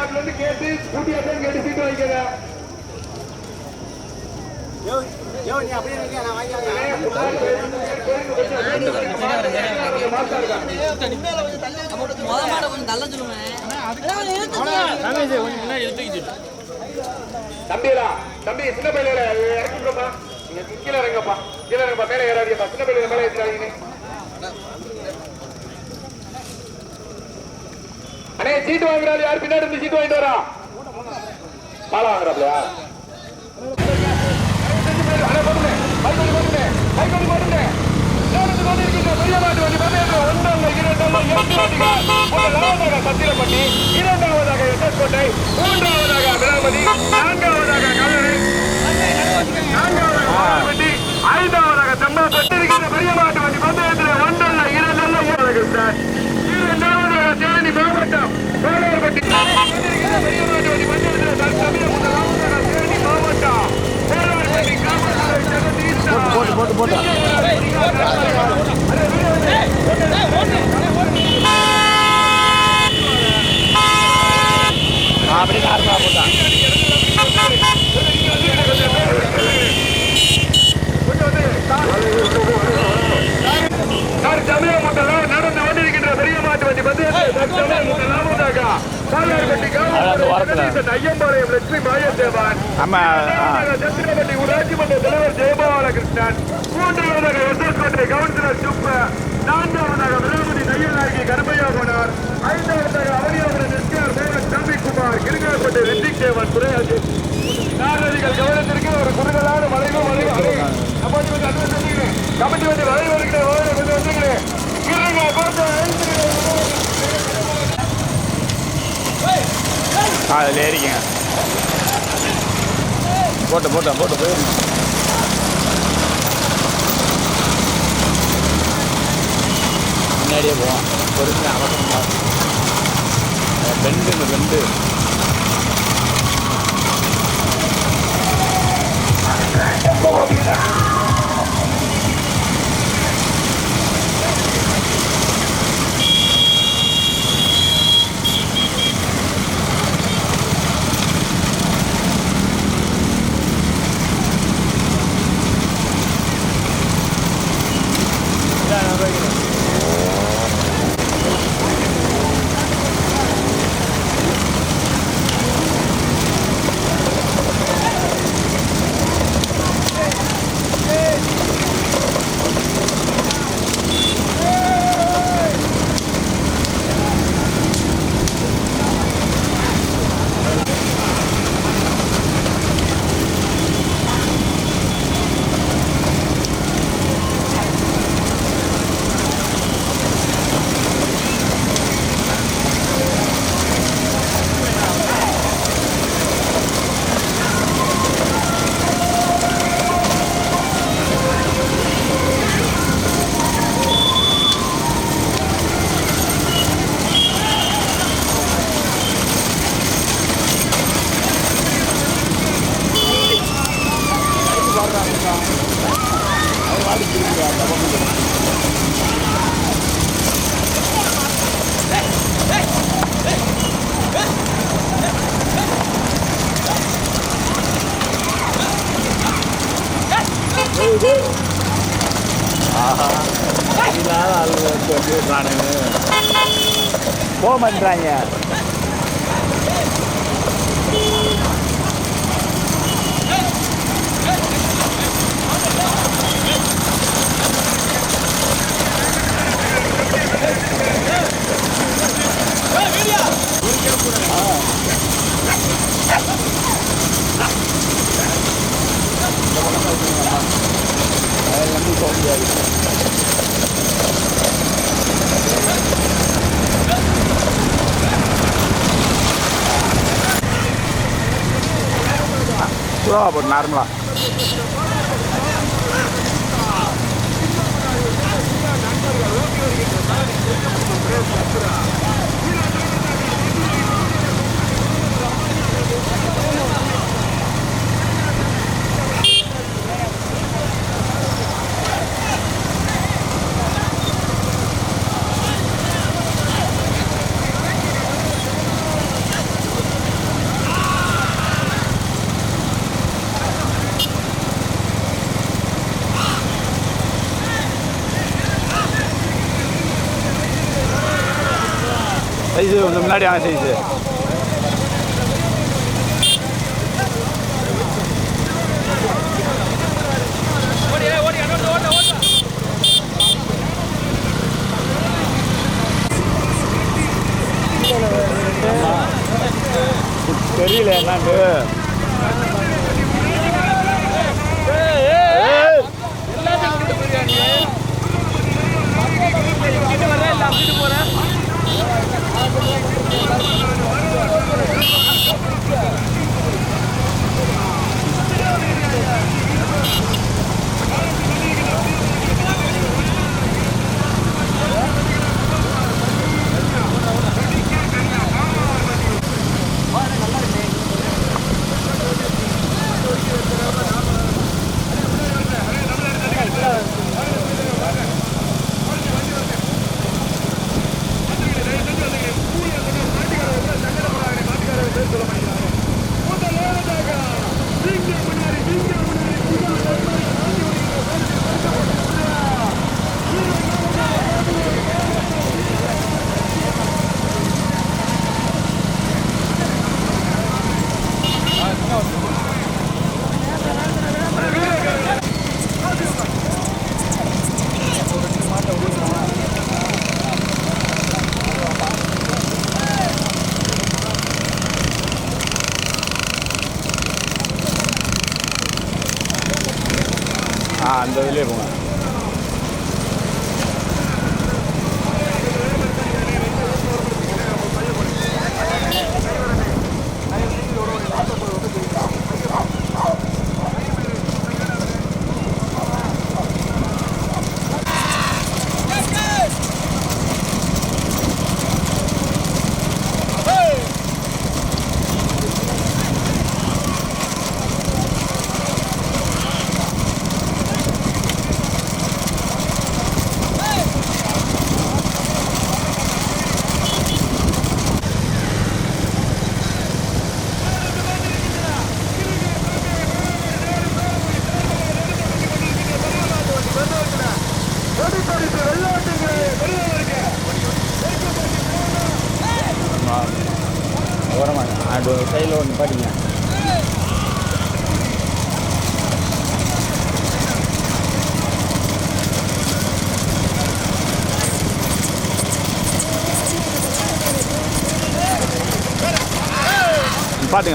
மாட்டுல இருந்து கேட்டு கூட்டி அதான் கேட்டு சீட்டு சொல்லுவேன் தம்பிடா தம்பி சின்ன பையில இறக்கிப்பா நீங்க கீழே இறங்கப்பா கீழே இறங்கப்பா மேலே ஏறாதீங்கப்பா சின்ன பையில மேலே ஏற்றாதீங்க அண்ணே சீட்டு வாங்குறாரு யார் பின்னாடி இருந்து சீட்டு வாங்கிட்டு வரா? பாலா வாங்குறாப்லையா? அண்ணே பண்ணி இரண்டாவதாக எட்டக்கோட்டை மூன்றாவதாக விராமதி நான்காவதாக கல்லணை நான்காவதாக ஐந்தாவதாக செம்மாப்பட்டி இருக்கின்ற பெரிய மாட்டு வண்டி பந்தயத்தில் ஒன்றல்ல இரண்டல்ல ஏழு சார் இரண்டாவதாக தேனி மாவட்டம் கோலார்பட்டி வந்திருக்கின்ற பெரிய மாட்டு வண்டி பந்தயத்தில் தற்சமயம் முதலாவதாக தேனி மாவட்டம் கோலார்பட்டி காவல்துறை ஜெகதீஷ் போட்டு போட்டு போட்டு அப்படி காரணமா போட்டான் தற்சமயம் முதலாம் பெரிய மாட்டு வண்டி வந்து தற்சமயம் முதலாவதாக காலார்பட்டி ஐயம்பாளையம் லட்சுமி மாயத்தேவன் சத்திரப்பட்டி ஊராட்சி மன்ற தலைவர் ஜெயபாலகிருஷ்ணன் மூன்றாவதாக எஸ்எஸ்கோட்டை கவுன்சிலர் சுப்ப நான்காவதாக விராமதி நையநாயகி கருமையா போனார் ஐந்தாவதாக அவனியாபுரம் எஸ்கேஆர் மேலன் தம்பிக்குமார் கிருங்காப்பட்டை ரித்திக் தேவன் துறையாஜி நாகரிகள் கவனத்திற்கு ஒரு குறுகலான மலைவு மலைவு கபடி வந்து அது கபடி வந்து வருகிற வந்துக்கிறேன் அதில் ஏறிக்கங்க போட்டு போட்டோம் போட்டு போயிருங்க முன்னாடியே போவோம் பொறுமையாக அவசரம் பெண்டு இந்த பெண்டு ஆஹா போக மாட்டேறாங்க அதில் நம்பி போக புறா போட்டு நார்மலாக சைஸு கொஞ்சம் முன்னாடி வாங்க சைஸு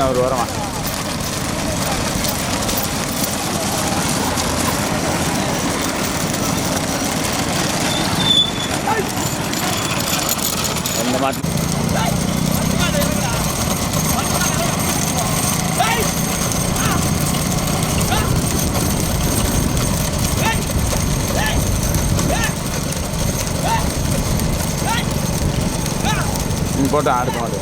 பாட்டுங்க அவர் ஓரமா இந்த மாட்டு ம், போட்டு அடுத்த மாடு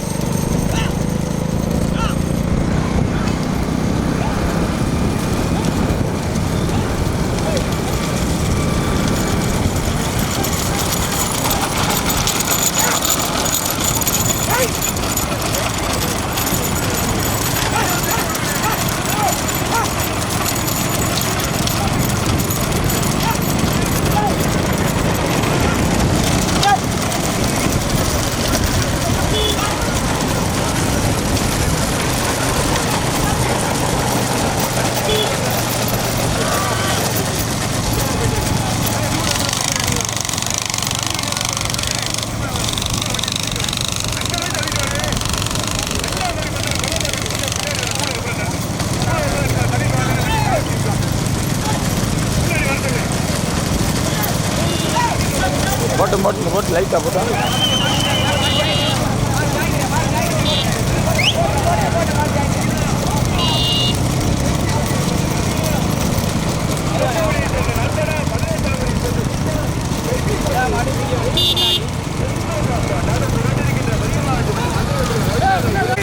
போட்டு போட்டு போட்டு லைட்டாக போட்டா?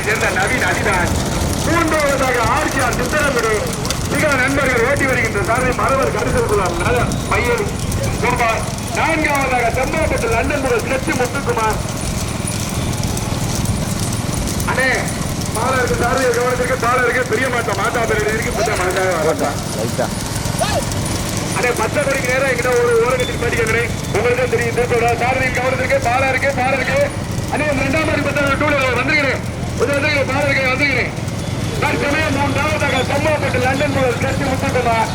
சேர்ந்த நவீன் அடிதான் மூன்றாவதாக ஆர்ஜிஆர் சித்தரங்குடி. மிக நண்பர்கள் ஓட்டி வருகின்ற சாரதி மறவர் கருசல்குலாம் பையன் குமார் நான்காவதாக செம்பாப்பட்டு லண்டன் முதல் கிளச்சி முத்துக்குமார். அண்ணே பாலருக்கு சாரதி கவனத்திற்கு பாலருக்கு பெரிய மாட்டம். மாதா பேர் இருக்கு புத்த மனதாக வரட்டா லைட்டாக அண்ணே மற்றபடிக்கு நேரம் எங்கிட்ட ஒரு ஓரகத்தில் பேட்டி கேட்கிறேன் உங்களுக்கு தெரியும் திருப்பூர் சாரதியின் கவனத்திற்கு பாலருக்கு பாலருக்கு. அண்ணே இந்த ரெண்டாம் மாடி பத்தாயிரம் டூ வீலர் வந்துருக்கிறேன். வந்துருக்கிறேன் பாருங்க வந்துருக்கிறேன். தற்சமயம் மூன்றாவதாக சம்மாப்பட்டு லண்டன் முதல் கட்சி முத்துக்குமார்.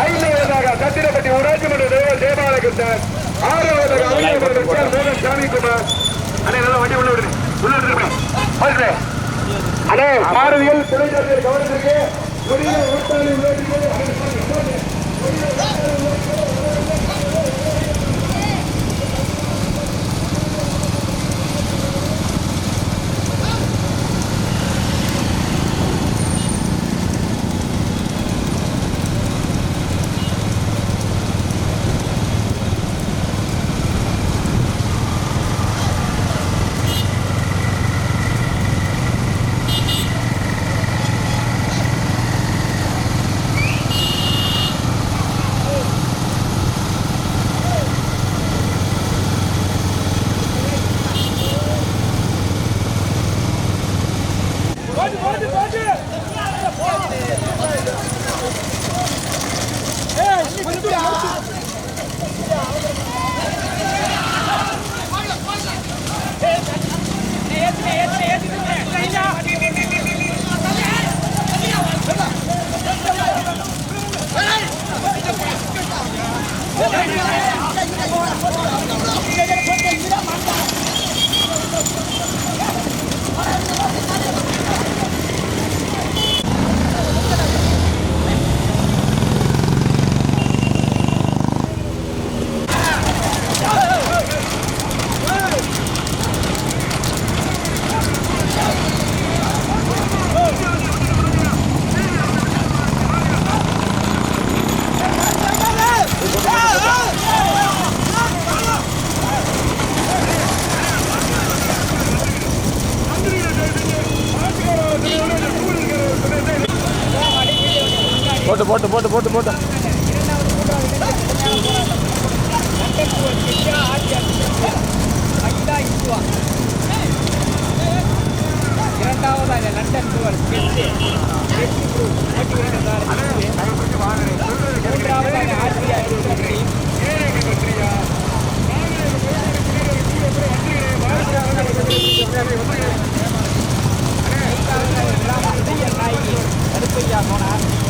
ஐந்தாவதாக சத்திரப்பட்டி ஊராட்சி மன்ற தலைவர் ஜெயபாலகிருஷ்ணன் ஆறாவதாக அவையாளர் மோகன் சாமிக்குமார் அண்ணே நல்லா வண்டி உள்ள விடுங்க உள்ள விடுங்க அண்ணே பாரதியில் தொழிற்சாலையில் கவனத்திற்கு போட்டு போட்டு போட்டு போட்டு போட்டு. இரண்டாவதாக லண்டன் டூர் மூன்றாவதாக ஆசியா கருப்பையா போனார் ஆறாவதாக அவனியா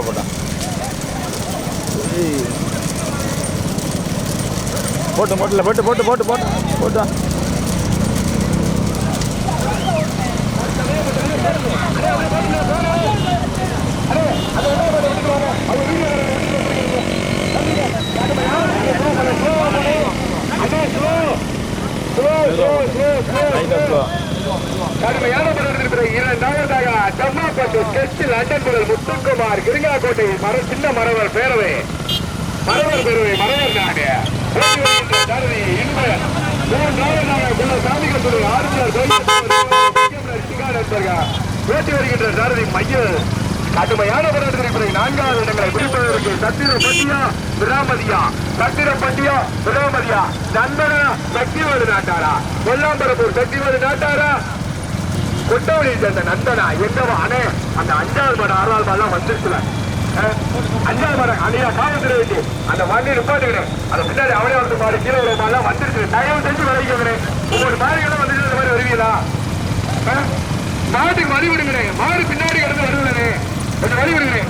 போட்டான் ஏய். போட்டு போட்டுல போட்டு போட்டு போட்டு போட்டு போட்டா கடுமையான படம் இரண்டாவதாக தம்மாப்பட்டு டெஸ்ட் லண்டன் முதல் முத்துக்குமார் கிருங்காக்கோட்டை மர சின்ன மரவர் பேரவை. மரவர் பேரவை மரவர் நாடு. வருகின்ற கடுமையான போராட்டத்திற்கு நான்காவது இடங்களை பிடிப்பதற்கு சத்திரப்பட்டியா விராமதியா. விராமதியா. நந்தனா சக்திவேலு நாட்டாரா? கொல்லாம்பரப்பூர் சக்திவேலு நாட்டாரா? கொட்டவழியை சேர்ந்த நந்தனா எங்கவா அண்ணே அந்த அஞ்சாவது பாடம் ஆறாவது பாடலாம் வந்துருச்சுல. அஞ்சாவது மாடு அழியா காவல்துறை வச்சு அந்த வண்டி நிப்பாட்டுக்கிறேன் அந்த பின்னாடி அவளே வந்து மாடு கீழே உள்ள மாடெல்லாம் வந்துருச்சு தயவு செஞ்சு விளைவிக்கிறேன் ஒவ்வொரு மாடுகளும் வந்துட்டு இந்த மாதிரி வருவீங்களா? மாட்டுக்கு வழி விடுங்களே மாடு பின்னாடி கிடந்து வருவலனே கொஞ்சம் வழி விடுங்களே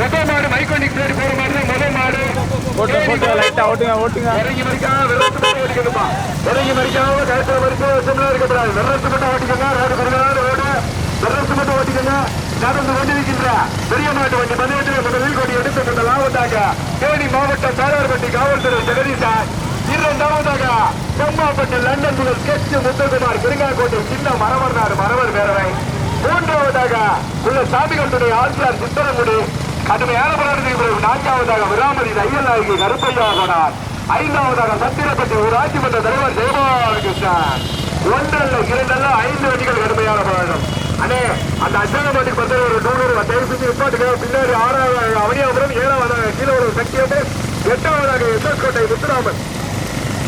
மொத்த மாடு மைக்கோண்டி பின்னாடி போற மாடு. தான் முதல் மாடு ஓட்டுங்க ஓட்டுங்க. இறங்கி மறிக்காம வெள்ளத்து மட்டும் ஓடிக்கணுமா இறங்கி மறிக்காம கழுத்துல வசம்லாம் இருக்கக்கூடாது வெள்ளத்து மட்டும் ரோடு வெள்ளத்து நடந்து கொண்டிருக்கின்ற பெரிய மாட்டு வண்டி பதினெட்டு முதலில் கொடி எடுத்துக் கொண்ட லாபத்தாக தேனி மாவட்டம் பேரார்பட்டி காவல்துறை ஜெகதீசார் இரண்டாவதாக செம்மாப்பட்டு லண்டன் முதல் கெச் முத்துக்குமார் பெருங்காக்கோட்டை சின்ன மரவர்னார் மரவர் பேரவை. மூன்றாவதாக உள்ள சாமிகள் துணை ஆசியார் சித்தரங்குடி. கடுமையான போராட்டத்திற்கு பிறகு நான்காவதாக விராமதி ஐயன் நாயகி கருப்பையா போனார் ஐந்தாவதாக சத்திரப்பட்டி ஊராட்சி மன்ற தலைவர் ஜெயபாலகிருஷ்ணன். ஒன்றல்ல இரண்டல்ல ஐந்து வண்டிகள் கடுமையான போராட்டம் அண்ணே அந்த அச்சான மாட்டுக்கு பத்து ஒரு நூறு தயவு செஞ்சு நிப்பாட்டுங்க. பின்னாடி ஆறாவது அவனியாபுரம் ஏழாவதாக கீழே ஒரு சக்தியோடு எட்டாவதாக எஸ்எஸ் கோட்டை முத்துராமன்.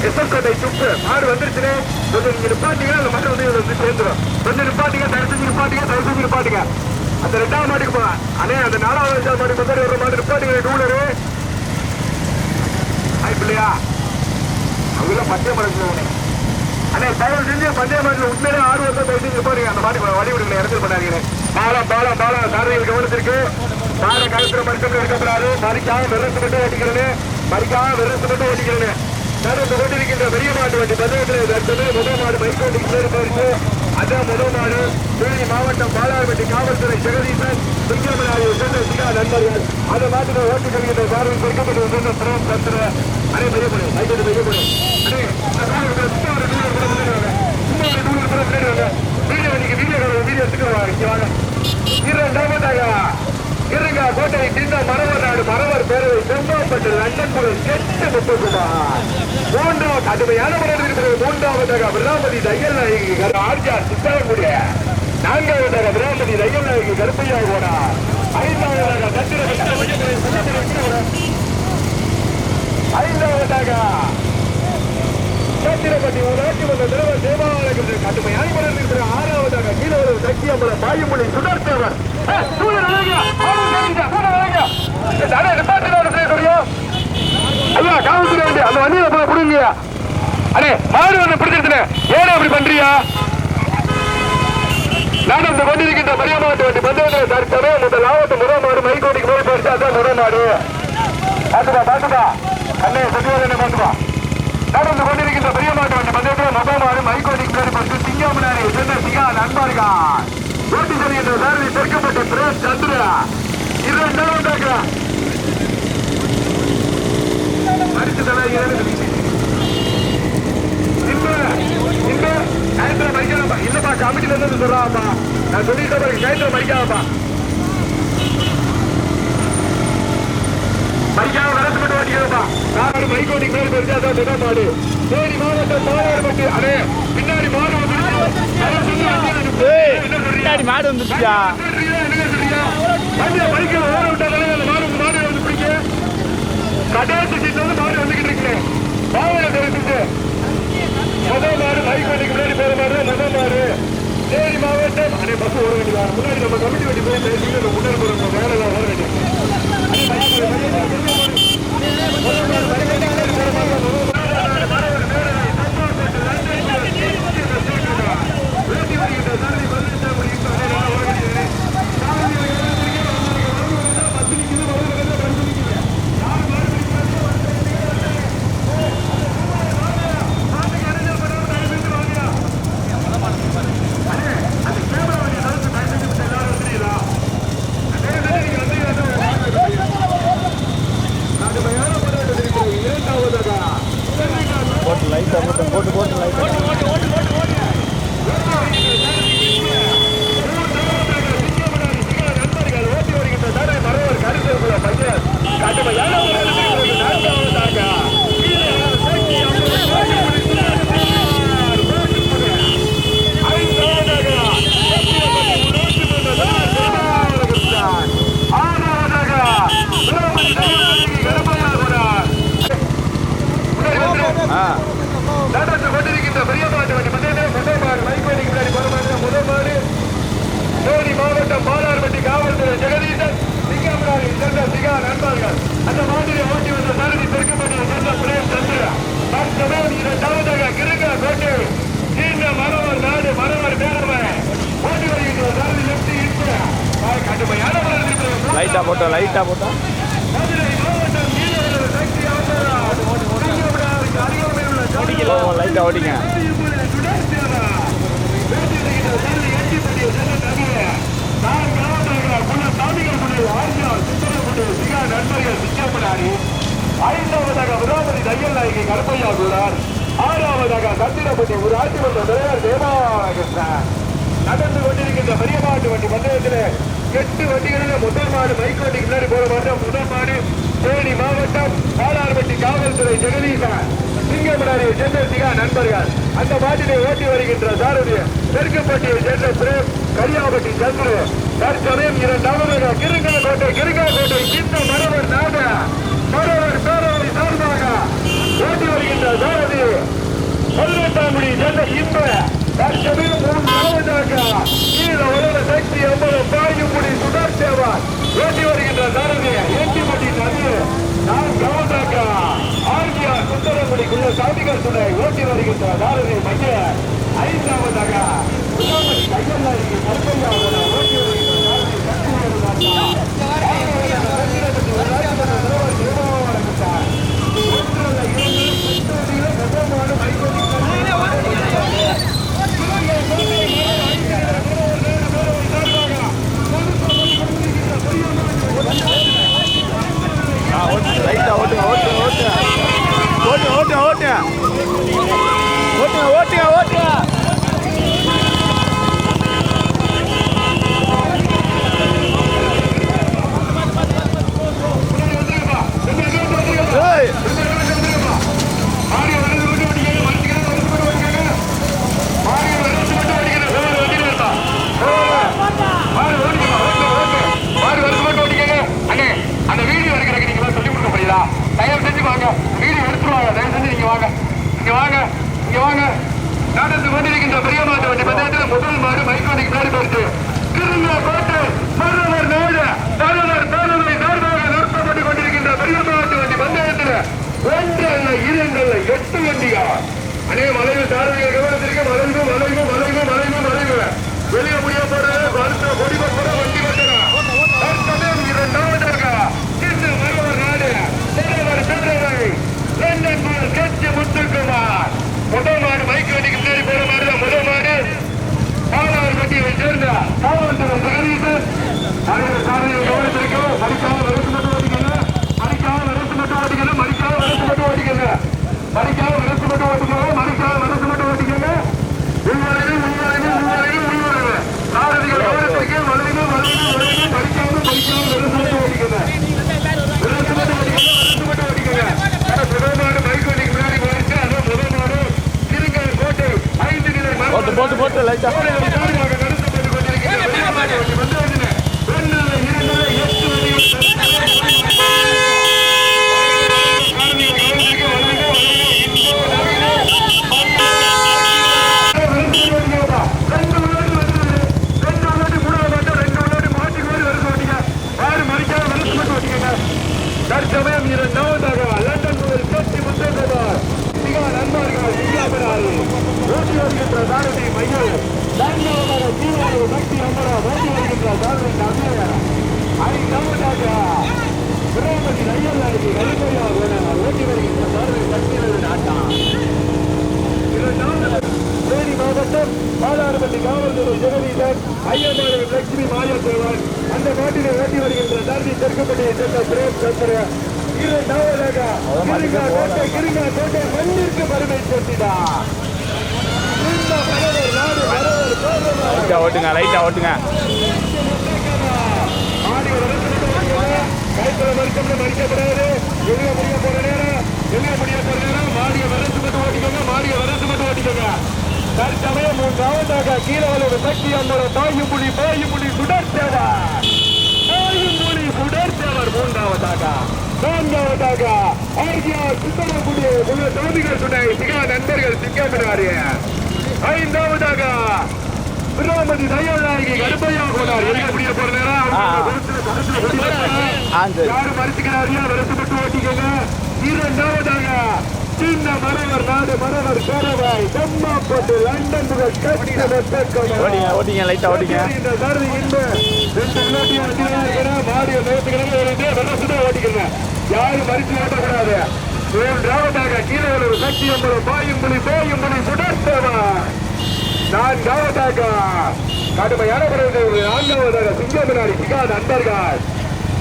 எஸ்எஸ் கோட்டை சுப்பு. மாடு வந்துருச்சுனே. கொஞ்சம் நீங்க நிப்பாட்டீங்கன்னா அந்த மட்டும் வந்து இதுல வந்து சேர்ந்துடும் கொஞ்சம் நிப்பாட்டுங்க தயவு செஞ்சு நிப்பாட்டுங்க தயவு செஞ்சு நிப்பாட்டுங்க. அந்த ரெண்டாவது மாட்டுக்கு போங்க அண்ணே அந்த நாலாவது அஞ்சாவது மாட்டுக்கு வந்து ஒரு மாடு நிப்பாட்டுங்க டூலரு ஆயிப்பில்லையா பிள்ளையா. அவங்க பச்சை மடங்கு அண்ணே தயவு செஞ்சு பந்தய மாட்டில் உண்மையிலே ஆறு வருஷம் தயவு செஞ்சு போறீங்க அந்த மாட்டுக்கு வழி விடுங்க இடத்துல பண்ணாதீங்க. பாலம் பாலம் பாலம். சாரதிகள் கவனத்திற்கு. மாட கழுத்துல மறுக்கம் இருக்கக்கூடாது மறிக்காம வெள்ளத்து மட்டும் ஓட்டிக்கிறேன். மறிக்காம வெள்ளத்து மட்டும் ஓட்டிக்கிறேன். நடந்து கொண்டிருக்கின்ற பெரிய மாட்டு வண்டி பதினெட்டு ரெண்டு முதல் மாடு மைக்கோட்டி பேர் போயிருக்கு அதே முதல் மாடு தேனி மாவட்டம் பாலார்பட்டி காவல்துறை ஜெகதீசன் சிங்கமனாரி சேர்ந்த சிகா நண்பர்கள். அந்த மாட்டுக்கு ஓட்டி செல்கின்ற பார்வை கொடுக்கப்பட்டு வந்திருந்த சிரம் தந்திர அனே பெரிய முடியும் மைக்கோட்டி பெரிய இரண்டாவதாக இருங்க கோட்டை சின்ன மரவர் நாடு மரவர் பேரவை செம்பாப்பட்டு லண்டன் முதல் கெட்டு முத்துக்குமார். மூன்றாவது கடுமையான முறையில் மூன்றாவதாக விராமதி தையல் நாயகி ஆர்ஜிஆர் சித்தரக்கூடிய நான்காவதாக விராமதி தையல் நாயகி கருப்பையா போனா ஐந்தாவதாக தத்திர ஐந்தாவதாக சத்திரப்பட்டி ஊராட்சி மன்ற தலைவர் தேவாலயத்திற்கு கடுமையான முறையில் இருக்கிற ஆறாவதாக கீழே சக்தி பாயுமொழி சுடர்த்தவர். ஐயா காவல்துறை வண்டி அந்த வண்டியில போய் கொடுங்க அடே மாடு வந்து பிடிச்சிருச்சுனே ஏன் அப்படி பண்றியா நடந்து கொண்டிருக்கின்ற மரியமாட்டு வண்டி பந்தயத்தில் தற்கவே முதல் லாபத்து முதல் மைகோடிக்கு போய் போயிடுச்சு அதான் முதல் மாடு பாத்துப்பா அண்ணே சத்தியோதனை பாத்துப்பா நடந்து கொண்டிருக்கின்ற மாட்டு வண்டி பந்தயத்தில் முதல் மாடு மைகோடிக்கு போய் போயிடுச்சு சிங்கமுனாரி சென்ற சிங்கா நண்பர்கள் ஓட்டி செல்கின்ற சாரதி தெற்கப்பட்ட பிரேஸ் சந்திரா இரண்டாவதாக அடுத்த தலைவர் இந்த இந்த கயத்துல மறிக்காதப்பா இல்லப்பா கமிட்டில இருந்து சொல்றாப்பா நான் சொல்லிட்டேன் பாருங்க கயத்துல மறிக்காதப்பா மறிக்காம நடத்து மட்டும் ஓட்டிக்கிறப்பா நான் மைக்கோட்டி மேல் பெருசா தான் தின மாடு சரி மாவட்டம் மாநாடு அடே பின்னாடி மாடு? பின்னாடி மாடு வந்துருச்சுயா? வண்டியை பறிக்க ஓட விட்டாலே அந்த மாடு மாடு வந்து பிடிக்க. கடைசி சீட்ல வந்து மாடு வந்துகிட்டு இருக்கு. பாவனை தெரிவித்து முதல் மாடு பைக் வண்டிக்கு முன்னாடி போற மாடு முதல் மாடு. தேனி மாவட்டம் அடே பஸ் ஓட வேண்டியதா? முன்னாடி நம்ம கமிட்டி வண்டி போய் நம்ம முன்னாடி போற வேலை எல்லாம் ஓட வேண்டியது. லைட்டாக ஓட்டிங்க ஐந்தாவதாக விராமணி தையல் நாயகி கருப்பையா உள்ளார் ஆறாவதாக சந்திரபதி ஊராட்சி மன்ற தலைவர் தேவாகிருஷ்ணன் நடந்து கொண்டிருக்கின்ற பெரிய மாட்டு வண்டி பந்தயத்தில் எட்டு வண்டிகளில் முதல் மாடு மைக் வண்டிக்கு முன்னாடி போற மாட்டோம் முதல் மாடு தேனி மாவட்டம் காலார்பட்டி காவல்துறை ஜெகதீசன் சிங்கமனாரை சென்ற சிகா நண்பர்கள் அந்த மாட்டினை ஓட்டி வருகின்ற சாரதிய தெற்குப்பட்டியை சென்ற பிரேம் கரியாபட்டி சந்துரு தற்சமயம் இரண்டாவது கிருங்கலக்கோட்டை கிருங்கலக்கோட்டை சின்ன மரவர் நாத மரவர் பேரவை சார்பாக ஓட்டி வருகின்ற சாரதி. பதினெட்டாம் மணி சென்ற இன்ப தற்சமயம் மூன்றாவதாக கீழ உலக சக்தி எவ்வளவு பாயும் முடி சுடர் சேவார் ஓட்டி வருகின்ற சாரதி. நடிகர் துணை ஓட்டி வருகின்ற நாளை மைய ஐந்தாவதாக ரைட்டா ஓட்டுங்க ஓட்டுங்க Oh, la hecha. சட்டத்தில் மறிக்கப்படாது வெளியே முடிய போற நேரம். வெளியே முடிய போற நேரம். மாடிய வரசு மட்டும் ஓட்டிக்கோங்க. மாடிய வரசு மட்டும் ஓட்டிக்கோங்க. தற்சமயம் மூன்றாவதாக கீழவலோட சக்தி அந்தோட தாயும் புலி பாயும் புலி சுடர்த்தேவர். தாயும் புலி சுடர்த்தேவர் மூன்றாவதாக. நான்காவதாக ஆர்கியா சுத்தமக்கூடிய உள்ள தோதிகள் துணை சிகா நண்பர்கள் சிக்கப்படுவாரு ஐந்தாவதாக திருமதி தயவநாயகி கருப்பையா கோடார் எனக்கு முடிய போற நேரம் யாரு மறுத்துக்கிறாரியோ வருத்தப்பட்டு ஓட்டிக்கோங்க. இரண்டாவதாக சின்ன மரவர் நாடு மரவர் கரவாய் செம்மா போட்டு லண்டன் முதல் கட்டிட வெப்பக்கோங்க ஓட்டிங்க லைட்டா ஓட்டிங்க இந்த சாரதி இன்பு ரெண்டு முன்னாடி இருக்கிறேன் மாடியை நிறுத்துக்கிறேன் ஒரு வெள்ளசுதான் ஓட்டிக்கிறேன் யாரு மறுத்து ஓட்டக்கூடாது. மூன்றாவதாக கீழே ஒரு சக்தி என்பது பாயும் புலி போயும் புலி சுடர்த்தவன் நான்காவதாக கடுமையான முறையில் நான்காவதாக சிங்கமனாரி சிகாத அன்பர்கள்.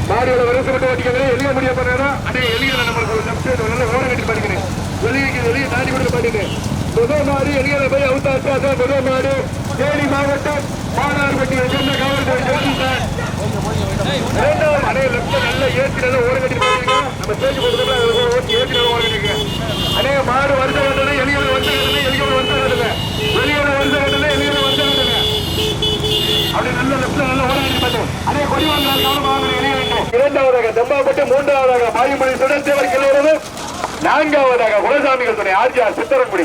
மாடியோட வரிசை மட்டும் ஓட்டிக்கிறேன் எளிய முடிய பண்ணா அதே எளிய நம்மளுக்கு ஒரு நல்ல ஓரம் கட்டி படிக்கிறேன். வெளியே வெளியே தாண்டி கொடுக்க மாட்டேன் முதல் மாடு எளிய போய் அவுத்தாச்சா அதான் முதல் மாடு. தேனி மாவட்டம் மானார்பட்டி சொன்ன காவல்துறை ஜோதி சார் இரண்டாவது அடைய லெப்ட் நல்ல ஏற்றி நல்ல கட்டி நம்ம ஸ்டேஜ் போட்டு ஓட்டி ஏற்றி நல்ல கட்டிங்க அநேக மாடு வருஷ கட்டல எளியோட வருஷ கட்டல எளியோட வருஷ கட்டல வெளியோட வருஷ கட்டல எளியோட வருஷ கட்டல அப்படி நல்ல லெப்ட்ல நல்ல ஓரம் கட்டி பார்த்தோம் அதே கொடி வாங்கலாம் கவனமாக எளிய வேண்டும் இரண்டாவதாக மூன்றாவதாக சுடத்தேவர் நான்காவதாக குலசாமிகள் துணை ஆர்ஜிஆர் சித்தரங்குடி.